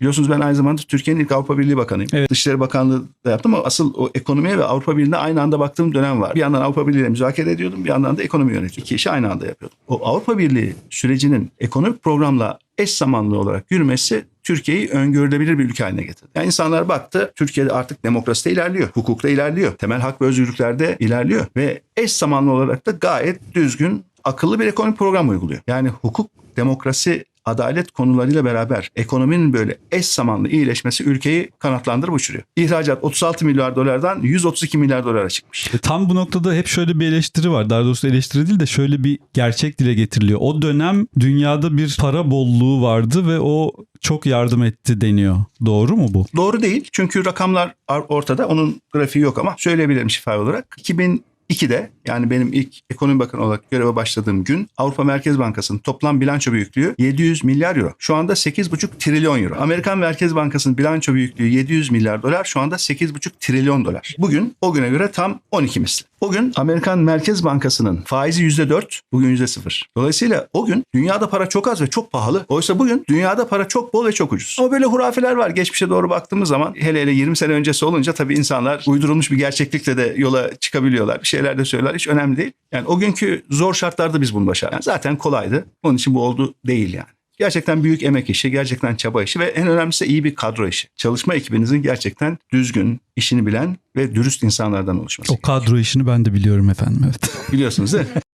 Biliyorsunuz ben aynı zamanda Türkiye'nin ilk Avrupa Birliği Bakanıyım. Evet. Dışişleri Bakanlığı da yaptım ama asıl o ekonomiye ve Avrupa Birliği'ne aynı anda baktığım dönem var. Bir yandan Avrupa Birliği ile müzakere ediyordum, bir yandan da ekonomi yönetiyordum. İki işi aynı anda yapıyordum. O Avrupa Birliği sürecinin ekonomik programla eş zamanlı olarak yürümesi Türkiye'yi öngörülebilir bir ülke haline getirdi. Yani insanlar baktı Türkiye'de artık demokraside ilerliyor, hukukta ilerliyor, temel hak ve özgürlüklerde ilerliyor ve eş zamanlı olarak da gayet düzgün, akıllı bir ekonomik program uyguluyor. Yani hukuk, demokrasi, adalet konularıyla beraber ekonominin böyle eş zamanlı iyileşmesi ülkeyi kanatlandırıp uçuruyor. İhracat 36 milyar dolardan 132 milyar dolara çıkmış. E, Tam bu noktada hep şöyle bir eleştiri var. Daha doğrusu eleştiri değil de şöyle bir gerçek dile getiriliyor. O dönem dünyada bir para bolluğu vardı ve o çok yardım etti deniyor. Doğru mu bu? Doğru değil çünkü rakamlar ar- ortada. Onun grafiği yok ama söyleyebilirim şifa olarak. 2002'de yani benim ilk ekonomi bakanı olarak göreve başladığım gün Avrupa Merkez Bankası'nın toplam bilanço büyüklüğü 700 milyar euro. Şu anda 8,5 trilyon euro. Amerikan Merkez Bankası'nın bilanço büyüklüğü 700 milyar dolar. Şu anda 8,5 trilyon dolar. Bugün o güne göre tam 12 misli. O gün Amerikan Merkez Bankası'nın faizi %4, bugün %0. Dolayısıyla o gün dünyada para çok az ve çok pahalı. Oysa bugün dünyada para çok bol ve çok ucuz. Ama böyle hurafeler var. Geçmişe doğru baktığımız zaman hele hele 20 sene öncesi olunca tabii insanlar uydurulmuş bir gerçeklikle de yola çıkabiliyorlar. Bir şeyler de söyler. Hiç önemli değil. Yani o günkü zor şartlarda biz bunu başardık. Yani zaten kolaydı. Onun için bu oldu değil yani. Gerçekten büyük emek işi, gerçekten çaba işi ve en önemlisi iyi bir kadro işi. Çalışma ekibinizin gerçekten düzgün, işini bilen ve dürüst insanlardan oluşması. O kadro işini ben de biliyorum efendim. Evet. Biliyorsunuz değil mi?